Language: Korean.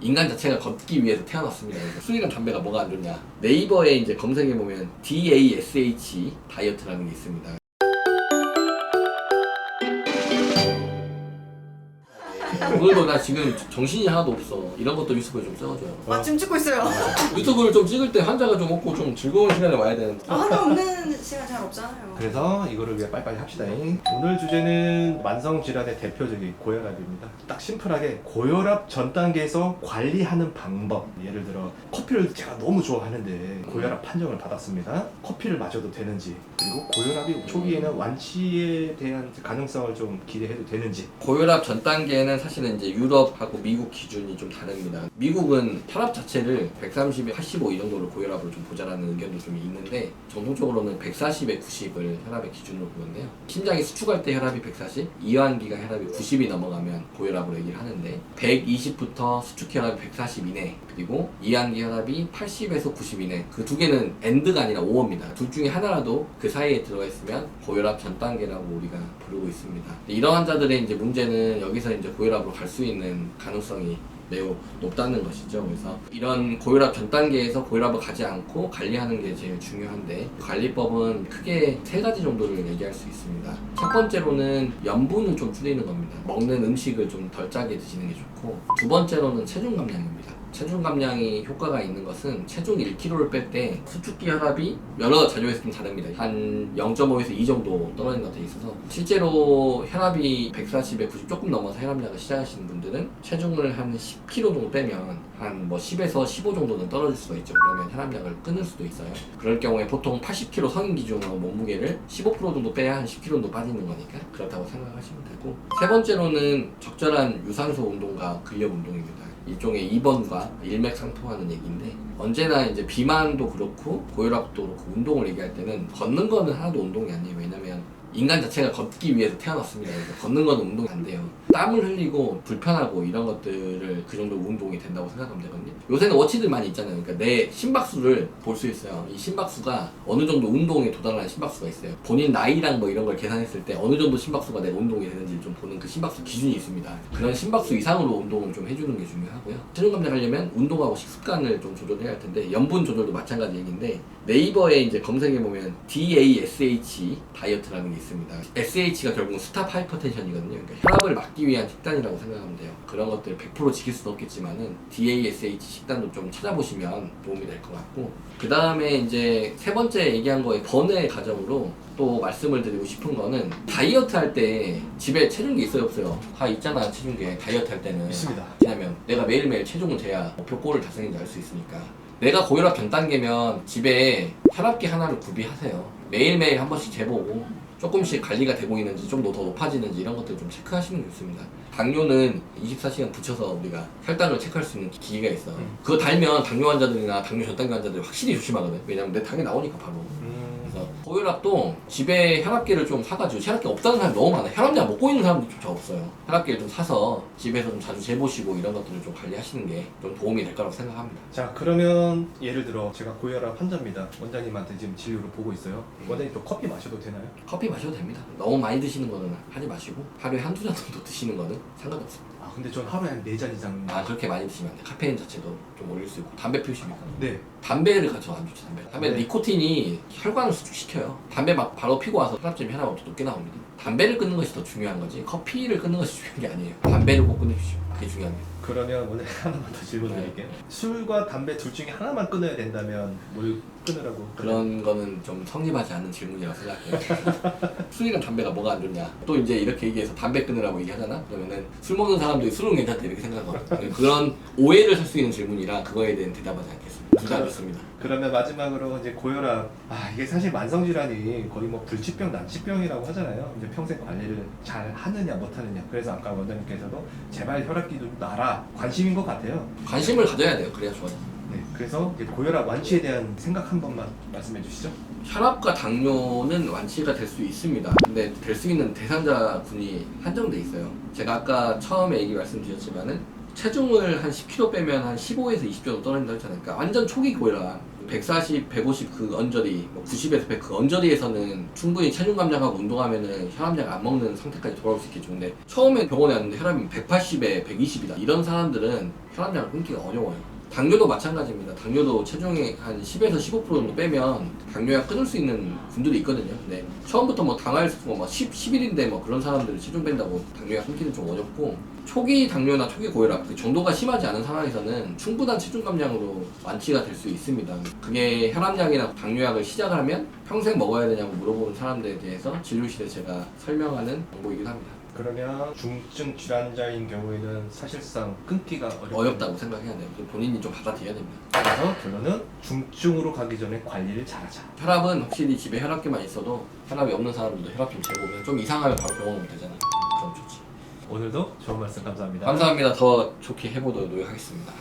인간 자체가 걷기 위해서 태어났습니다. 그래서 술이랑 담배가 뭐가 안 좋냐? 네이버에 이제 검색해 보면 DASH 다이어트라는 게 있습니다. 오늘도 나 지금 정신이 하나도 없어. 이런 것도 유튜브에 좀 써줘요. 아 지금 찍고 있어요. 유튜브를 좀 찍을 때 환자가 좀 없고 좀 즐거운 시간에 와야 되는데. 아, 하나 없는 시간 잘 없잖아요. 그래서 이거를 위해 빨리빨리 합시다. 오늘 주제는 만성 질환의 대표적인 고혈압입니다. 딱 심플하게 고혈압 전 단계에서 관리하는 방법. 예를 들어 커피를 제가 너무 좋아하는데 고혈압 판정을 받았습니다. 커피를 마셔도 되는지 그리고 고혈압이 초기에는 완치에 대한 가능성을 좀 기대해도 되는지 고혈압 전 단계는 사실 은 이제 유럽하고 미국 기준이 좀 다릅니다. 미국은 혈압 자체를 130에 85 이 정도를 고혈압으로 좀 보자라는 의견도 좀 있는데 정통적으로는 140에 90을 혈압의 기준으로 보는데요. 심장이 수축할 때 혈압이 140, 이완기가 혈압이 90이 넘어가면 고혈압으로 얘기를 하는데 120부터 수축 혈압이 140 이내 그리고 이완기 혈압이 80에서 90 이내 그 두 개는 엔드가 아니라 오어입니다. 둘 중에 하나라도 그 사이에 들어가 있으면 고혈압 전 단계라고 우리가 부르고 있습니다. 이런 환자들의 이제 문제는 여기서 이제 고혈압 으로 갈 수 있는 가능성이 매우 높다는 것이죠. 그래서 이런 고혈압 전 단계에서 고혈압을 가지 않고 관리하는 게 제일 중요한데 관리법은 크게 세 가지 정도를 얘기할 수 있습니다. 첫 번째로는 염분을 좀 줄이는 겁니다. 먹는 음식을 좀 덜 짜게 드시는 게 좋고 두 번째로는 체중 감량입니다. 체중 감량이 효과가 있는 것은 체중 1kg를 뺄 때 수축기 혈압이 여러 자료에서 좀 다릅니다. 한 0.5에서 2 정도 떨어진 것 같아 있어서 실제로 혈압이 140에 90 조금 넘어서 혈압약을 시작하시는 분들은 체중을 한 10kg 정도 빼면 한 뭐 10에서 15 정도는 떨어질 수가 있죠. 그러면 혈압약을 끊을 수도 있어요. 그럴 경우에 보통 80kg 성인 기준으로 몸무게를 15% 정도 빼야 한 10kg 정도 빠지는 거니까 그렇다고 생각하시면 되고 세 번째로는 적절한 유산소 운동과 근력 운동입니다. 일종의 2번과 일맥상통하는 얘기인데 언제나 이제 비만도 그렇고 고혈압도 그렇고 운동을 얘기할 때는 걷는 거는 하나도 운동이 아니에요. 왜냐면 인간 자체가 걷기 위해서 태어났습니다. 그래서 걷는 거는 운동이 안 돼요. 땀을 흘리고 불편하고 이런 것들을 그 정도 운동이 된다고 생각하면 되거든요. 요새는 워치들 많이 있잖아요. 그러니까 내 심박수를 볼 수 있어요. 이 심박수가 어느 정도 운동에 도달하는 심박수가 있어요. 본인 나이랑 뭐 이런 걸 계산했을 때 어느 정도 심박수가 내가 운동이 되는지 좀 보는 그 심박수 기준이 있습니다. 그런 심박수 이상으로 운동을 좀 해주는 게 중요하고요. 체중 감량하려면 운동하고 식습관을 좀 조절해야 할 텐데 염분 조절도 마찬가지 얘기인데 네이버에 이제 검색해 보면 DASH 다이어트라는 게 있습니다. SH가 결국 스탑 하이퍼텐션이거든요. 그러니까 혈압을 막기 위한 식단이라고 생각하면 돼요. 그런 것들 100% 지킬 수는 없겠지만은 DASH 식단도 좀 찾아보시면 도움이 될 것 같고 그 다음에 이제 세 번째 얘기한 거에 번외 과정으로 또 말씀을 드리고 싶은 거는 다이어트 할 때 집에 체중계 있어요 없어요? 다 있잖아 체중계 다이어트 할 때는 있습니다. 왜냐면 내가 매일매일 체중을 재야 목표골을 달성했는지 알 수 있으니까 내가 고혈압 전 단계면 집에 혈압계 하나를 구비하세요 매일매일 한 번씩 재보고 조금씩 관리가 되고 있는지 좀더더 높아지는지 이런 것들 좀 체크하시는 게 좋습니다. 당뇨는 24시간 붙여서 우리가 혈당을 체크할 수 있는 기기가 있어 음. 그거 달면 당뇨 환자들이나 당뇨 전 단계 환자들이 확실히 조심하거든. 왜냐면 내 당이 나오니까 바로. 음, 그래서 고혈압도 집에 혈압계를 좀 사가지고 혈압계 없다는 사람이 너무 많아요. 혈압약 먹고 있는 사람도 좀 없어요. 혈압계를 좀 사서 집에서 좀 자주 재보시고 이런 것들을 좀 관리하시는 게 좀 도움이 될 거라고 생각합니다. 자 그러면 예를 들어 제가 고혈압 환자입니다. 원장님한테 지금 진료를 보고 있어요. 원장님 또 커피 마셔도 되나요? 커피 마셔도 됩니다. 너무 많이 드시는 거는 하지 마시고 하루에 한두 잔 정도 드시는 거는 상관없습니다. 아 근데 전 하루에 한 4잔 이상 아 그렇게 많이 드시면 안 돼. 카페인 자체도 좀 올릴 수 있고 담배 피우십니까? 네 담배를 가져 안 좋죠 담배. 담배 네. 니코틴이 혈관을 수축시켜요. 담배 막 바로 피고 와서 혈압점이 하나가 더 높게 나옵니다. 담배를 끊는 것이 더 중요한 거지 커피를 끊는 것이 중요한 게 아니에요. 담배를 꼭 끊으십시오. 그게 중요합니다. 그러면 오늘 하나만 더 질문 드릴게요. 술과 담배 둘 중에 하나만 끊어야 된다면 뭘 끊으라고? 그런 거는 좀 성립하지 않는 질문이라고 생각해요. 술이랑 담배가 뭐가 안 좋냐? 또 이제 이렇게 얘기해서 담배 끊으라고 얘기하잖아? 그러면은 술 먹는 사람들이 술은 괜찮다 이렇게 생각하거든. 그런 오해를 살 수 있는 질문이라 그거에 대한 대답하지 않겠습니다. 둘다 좋습니다. 그러면 마지막으로 이제 고혈압 아 이게 사실 만성 질환이 거의 뭐 불치병 난치병이라고 하잖아요. 이제 평생 관리를 잘 하느냐 못 하느냐. 그래서 아까 원장님께서도 제발 혈압기 좀 놔라 관심인 것 같아요. 관심을 가져야 돼요. 그래야 좋아요. 네, 그래서 이제 고혈압 완치에 대한 생각 한 번만 말씀해 주시죠. 혈압과 당뇨는 완치가 될 수 있습니다. 근데 될 수 있는 대상자 군이 한정돼 있어요. 제가 아까 처음에 얘기 말씀드렸지만은 체중을 한 10kg 빼면 한 15에서 20 정도 떨어진다 했잖아요. 그러니까 완전 초기 고혈압. 140, 150 그 언저리, 뭐 90에서 100 그 언저리에서는 충분히 체중 감량하고 운동하면은 혈압약 안 먹는 상태까지 돌아올 수 있겠죠. 근데 처음에 병원에 왔는데 혈압이 180에 120이다. 이런 사람들은 혈압약을 끊기가 어려워요. 당뇨도 마찬가지입니다. 당뇨도 체중의 한 10에서 15% 정도 빼면 당뇨약 끊을 수 있는 분들이 있거든요. 근데 처음부터 뭐 당할 수, 뭐 10, 10일인데 뭐 그런 사람들은 체중 뺀다고 당뇨약 끊기는 좀 어렵고 초기 당뇨나 초기 고혈압 그 정도가 심하지 않은 상황에서는 충분한 체중 감량으로 완치가 될 수 있습니다. 그게 혈압약이나 당뇨약을 시작을 하면 평생 먹어야 되냐고 물어보는 사람들에 대해서 진료실에 제가 설명하는 정보이기도 합니다. 그러면 중증 질환자인 경우에는 사실상 끊기가 어렵다. 어렵다고 생각해야 돼요. 본인이 좀 받아들여야 됩니다. 그래서 결론은 중증으로 가기 전에 관리를 잘하자. 혈압은 확실히 집에 혈압계만 있어도 혈압이 없는 사람들도 혈압 좀 재보면 좀 이상하면 바로 병원 오면 되잖아요. 그럼 좋지. 오늘도 좋은 말씀 감사합니다. 감사합니다. 더 좋게 해보도록 노력하겠습니다.